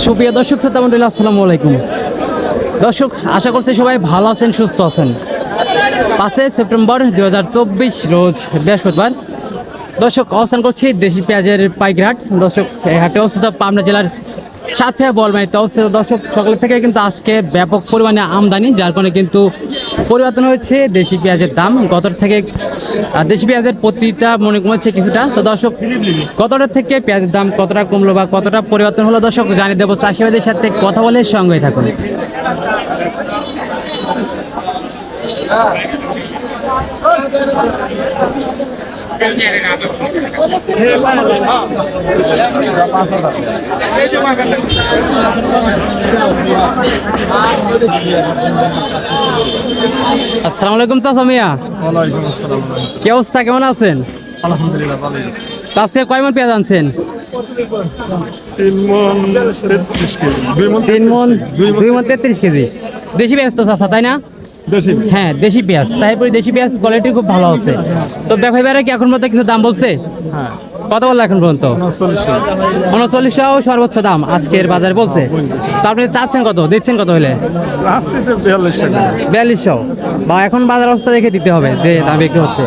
সুপ্রিয় দর্শক মন্ডলী, আসসালামু আলাইকুম। দর্শক, আশা করছি সবাই ভালো আছেন, সুস্থ আছেন। পাঁচই সেপ্টেম্বর দু হাজার চব্বিশ রোজ বৃহস্পতিবার। দর্শক, অবস্থান করছি দেশি পেঁয়াজের পাইকঘাট দর্শক হাটে অবস্থিত পাবনা জেলার সাথে বলমাইতে অবস্থিত দর্শক সকাল থেকে কিন্তু আজকে ব্যাপক পরিমাণে আমদানি, যার কারণে কিন্তু পরিবর্তন হয়েছে দেশি পেঁয়াজের দাম। গত থেকে দেশি পেঁয়াজের প্রতিটা মনে কমেছে কিছুটা। তো দর্শক কতটা থেকে পেঁয়াজের দাম কতটা কমলো বা কতটা পরিবর্তন হলো দর্শক জানিয়ে দেবো। চাষিবাদের সাথে কথা বলে সঙ্গে থাকুন। আসসালামু আলাইকুম চাচা মিয়া। ওয়ালাইকুম কি অবস্থা কেমন আছেন? আলহামদুলিল্লাহ ভালোই আছে। আজকে কয় মন পেঁয়াজ আনছেন? তিন মন দুই মন তেত্রিশ কেজি। দেশি পেঁয়াজ তো চাচা তাই না? বেশি হ্যাঁ দেশি পেঁয়াজ। তারপরে দেশি পেঁয়াজ কোয়ালিটি খুব ভালো আছে। তো ব্যবসায়ীরা কি এখন মধ্যে কিছু দাম বলছে? হ্যাঁ। কত বলল এখন পর্যন্ত? উনচল্লিশ। উনচল্লিশশো সর্বোচ্চ দাম আজকের বাজারে বলছে। তো আপনি চাচ্ছেন কত? দিচ্ছেন কত হলে বিয়াল্লিশশো বা এখন বাজার অবস্থা দেখে দিতে হবে যে দাম বিক্রি হচ্ছে।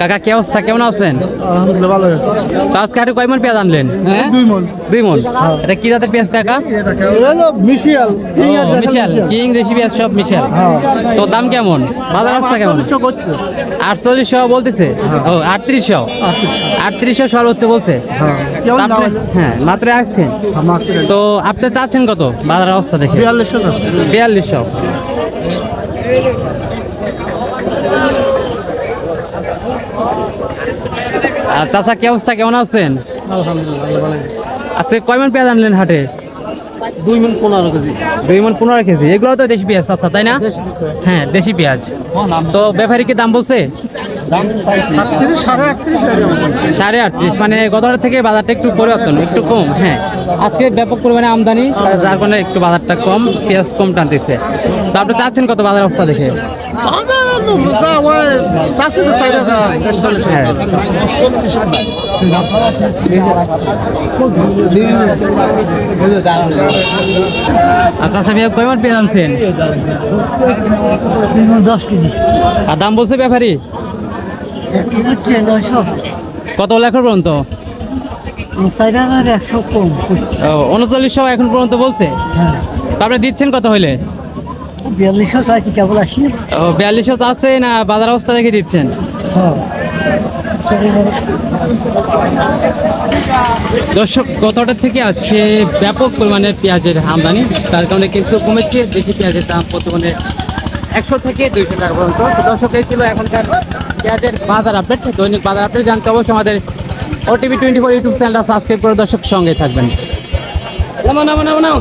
কাকা কি অবস্থা? কেমন আছেন? আলহামদুলিল্লাহ ভালো তো আজকে হাটে কয় মন পেঁয়াজ আনলেন? দুই মন। দুই মন। এটা কি জাতের পেঁয়াজ কাকা? মিশিয়াল। মিশাল কিং দেশি পেঁয়াজ সব মিশাল তো দাম কেমন? বাজার অবস্থা কেমন? আটচল্লিশশো বলতেছে? ও আটত্রিশশো? আটত্রিশশো। সর্বোচ্চ বলছে? আপনি- হ্যাঁ মাত্র আসছেন। তো আপনি চাচ্ছেন কত? বাজার অবস্থা দেখে। বিয়াল্লিশ বিয়াল্লিশশো। আর চাচা কি অবস্থা? কেমন আছেন? আজকে কয় মন পেঁয়াজ আনলেন হাটে? দুই মন পনেরো কেজি। দুই মন পনেরো কেজি। এগুলো তো দেশি পেঁয়াজ আচ্ছা তাই না? হ্যাঁ দেশি পেঁয়াজ। তো ব্যাপারী কি দাম বলছে? সাড়ে আটত্রিশ মানে গতবার থেকে বাজারটা একটু পরিবর্তন একটু কম হ্যাঁ। আজকে ব্যাপক পরিমাণে আমদানি যার কারণে একটু বাজারটা কম পেঁয়াজ কম টানতেছে। তো আপনি চাচ্ছেন কত বাজার অবস্থা দেখে? হ্যাঁ। আচ্ছা আচ্ছা ভাইয়া কয়বার পেয়ে আনছেন? দশ কেজি। আর দাম বলছে ব্যাপারী? কত লেখার পর্যন্ত? উনচল্লিশশো এখন পর্যন্ত বলছে? হ্যাঁ। তারপরে দিচ্ছেন কত হইলে? বিয়াল্লিশশো চাইছি কেবল আসি ও বিয়াল্লিশশো চাচ্ছে না বাজার অবস্থা দেখে দিচ্ছেন? হ্যাঁ। দর্শক, গতটা থেকে আজকে ব্যাপক পরিমাণে পেঁয়াজের আমদানি। তার কারণে কিন্তু কমেছে, দেশি পেঁয়াজের দাম বর্তমানে একশো থেকে দুইশো টাকা পর্যন্ত। দর্শক, এই ছিল এখনকার পেঁয়াজের বাজার আপডেট। দৈনিক বাজার আপডেট জানতে অবশ্যই আমাদের ওটিভি টোয়েন্টি ফোর ইউটিউব চ্যানেলটা সাবস্ক্রাইব করে দর্শক সঙ্গে থাকবেন। নাও নাও নাও নাও